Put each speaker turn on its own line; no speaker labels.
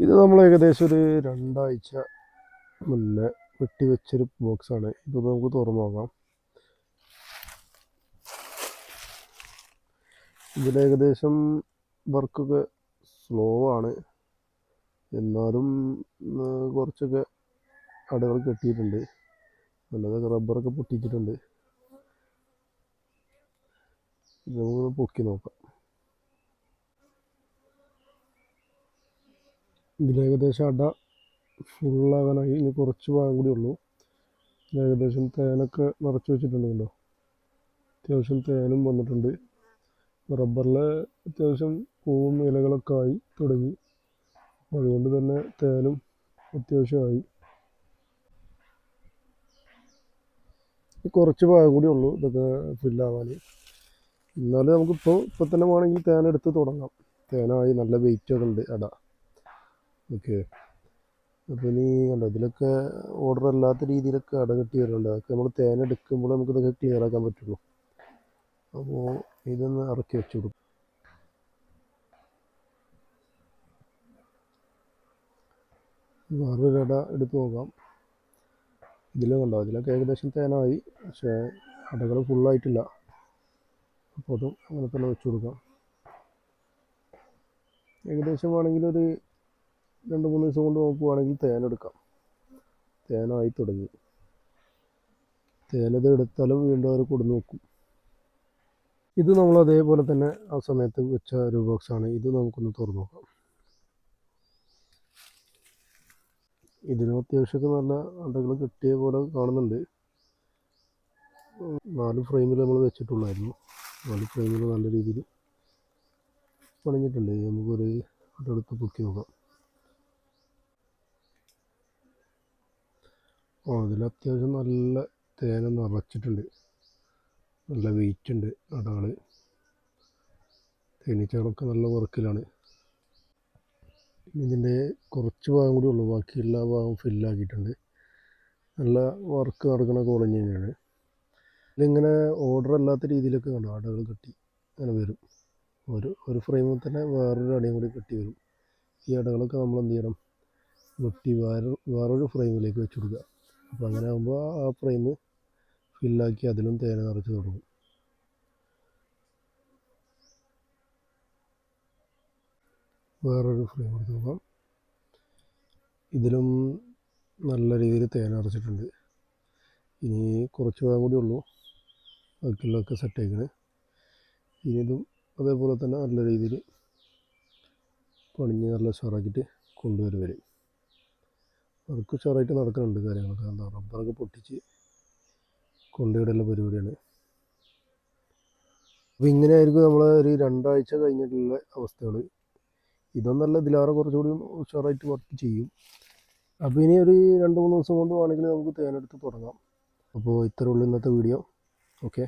ഇത് നമ്മൾ ഏകദേശം ഒരു രണ്ടാഴ്ച മുന്നേ വെട്ടിവെച്ചൊരു ബോക്സാണ്. ഇത് നമുക്ക് തുറന്നു നോക്കാം. ഇതിലേകദേശം വർക്കൊക്കെ സ്ലോ ആണ്. എന്നാലും കുറച്ചൊക്കെ അടകൾ കെട്ടിയിട്ടുണ്ട്. നല്ലതൊക്കെ റബ്ബറൊക്കെ പൊട്ടിച്ചിട്ടുണ്ട്. നമുക്ക് പൊക്കി നോക്കാം. ഇതിൽ ഏകദേശം അട ഫുള്ളാകാനായി ഇനി കുറച്ച് ഭാഗം കൂടി ഉള്ളൂ. ഏകദേശം തേനൊക്കെ നിറച്ച് വെച്ചിട്ടുണ്ട് കണ്ടോ? അത്യാവശ്യം തേനും വന്നിട്ടുണ്ട്. റബ്ബറിൽ അത്യാവശ്യം പൂവും ഇലകളൊക്കെ ആയി തുടങ്ങി. അതുകൊണ്ട് തന്നെ തേനും അത്യാവശ്യമായി കുറച്ച് ഭാഗം കൂടി ഉള്ളൂ ഇതൊക്കെ ഫില്ലാവാൻ എന്നാലും നമുക്കിപ്പോൾ ഇപ്പോൾ തന്നെ വേണമെങ്കിൽ തേനെടുത്ത് തുടങ്ങാം. തേനായി നല്ല വെയിറ്റ് ഒക്കെ ഉണ്ട് അട. ഓക്കെ. അപ്പോൾ ഇനി കണ്ടോ ഇതിലൊക്കെ ഓർഡർ അല്ലാത്ത രീതിയിലൊക്കെ അട കെട്ടി വരുന്നുണ്ട് അതൊക്കെ നമ്മൾ തേൻ എടുക്കുമ്പോൾ നമുക്ക് ഇതൊക്കെ ക്ലിയർ ആക്കാൻ പറ്റുള്ളൂ. അപ്പോൾ ഇതൊന്ന് ഇറക്കി വെച്ചു കൊടുക്കും. വേറൊരു അട എടുത്ത് നോക്കാം. ഇതിലും കണ്ടോ ഇതിലൊക്കെ ഏകദേശം തേനായി. പക്ഷേ അടകൾ ഫുള്ളായിട്ടില്ല അപ്പോൾ അതും അങ്ങനെ തന്നെ വെച്ച് കൊടുക്കാം. ഏകദേശം വേണമെങ്കിൽ ഒരു രണ്ട് മൂന്ന് ദിവസം കൊണ്ട് നോക്കുവാണെങ്കിൽ തേനെടുക്കാം തേനായി തുടങ്ങി. തേനത് എടുത്താലും വീണ്ടും അവർ കൊടുന്ന് വെക്കും. ഇത് നമ്മൾ അതേപോലെ തന്നെ ആ സമയത്ത് വെച്ച ഒരു ബോക്സാണ് ഇത് നമുക്കൊന്ന് തുറന്നു നോക്കാം. ഇതിനും അത്യാവശ്യമൊക്കെ നല്ല അണ്ടകൾ കിട്ടിയ പോലെ കാണുന്നുണ്ട്. നാല് ഫ്രെയിമിൽ നമ്മൾ വെച്ചിട്ടുള്ളായിരുന്നു. നാല് ഫ്രെയിമിൽ നല്ല രീതിയിൽ പണിഞ്ഞിട്ടുണ്ട്. നമുക്കൊരു അതെടുത്ത് പൊക്കി നോക്കാം. ആ ഇതിൽ അത്യാവശ്യം നല്ല തേന നിറച്ചിട്ടുണ്ട്. നല്ല വെയിറ്റ് ഉണ്ട് അടകൾ തേനീച്ചകളൊക്കെ നല്ല വർക്കിലാണ്. ഇതിന്റെ കുറച്ച് ഭാഗം കൂടി ഉള്ളൂ. ബാക്കി എല്ലാ ഭാഗവും ഫില്ലാക്കിയിട്ടുണ്ട് നല്ല വർക്ക് നടക്കുന്ന കോളനി തന്നെയാണ്. ഇതിങ്ങനെ ഓർഡർ അല്ലാത്ത രീതിയിലൊക്കെ കണ്ടു? അടകൾ കെട്ടി അങ്ങനെ വരും. ഒരു ഒരു ഫ്രെയിമിൽ തന്നെ വേറൊരു അടയും കൂടി കെട്ടി വരും. ഈ അടകളൊക്കെ നമ്മൾ എന്ത് ചെയ്യണം? വെട്ടി വേറെ വേറൊരു ഫ്രെയിമിലേക്ക് വെച്ച് കൊടുക്കുക. അപ്പോൾ അങ്ങനെ ആകുമ്പോൾ ആ ഫ്രെയിം ഫില്ലാക്കി അതിലും തേന നിറച്ച് തുടങ്ങും വേറൊരു ഫ്രെയിം എടുത്ത് നോക്കാം. ഇതിലും നല്ല രീതിയിൽ തേന നിറച്ചിട്ടുണ്ട്. ഇനി കുറച്ച് ഭാഗം കൂടി ഉള്ളൂ. ബാക്കിയുള്ളതൊക്കെ സെറ്റ് ആക്കണേ ഇനി ഇതും അതേപോലെ തന്നെ നല്ല രീതിയിൽ പണിഞ്ഞ് നല്ല സ്വറാക്കിയിട്ട് കൊണ്ടുവരും അവർക്ക് ഉഷാറായിട്ട് നടക്കുന്നുണ്ട് കാര്യങ്ങളൊക്കെ. എന്താ റബ്ബറൊക്കെ പൊട്ടിച്ച് കൊണ്ടുവിടലുള്ള പരിപാടിയാണ്. അപ്പോൾ ഇങ്ങനെയായിരിക്കും നമ്മളെ ഒരു രണ്ടാഴ്ച കഴിഞ്ഞിട്ടുള്ള അവസ്ഥകൾ ഇതൊന്നല്ല ഇതിലാറെ കുറച്ചുകൂടി ഉഷാറായിട്ട് വർക്ക് ചെയ്യും. അപ്പോൾ ഇനി ഒരു രണ്ട് മൂന്ന് ദിവസം കൊണ്ട് വേണമെങ്കിൽ നമുക്ക് തേനെടുത്ത് തുടങ്ങാം. അപ്പോൾ ഇത്രേ ഉള്ളൂ ഇന്നത്തെ വീഡിയോ. ഓക്കെ.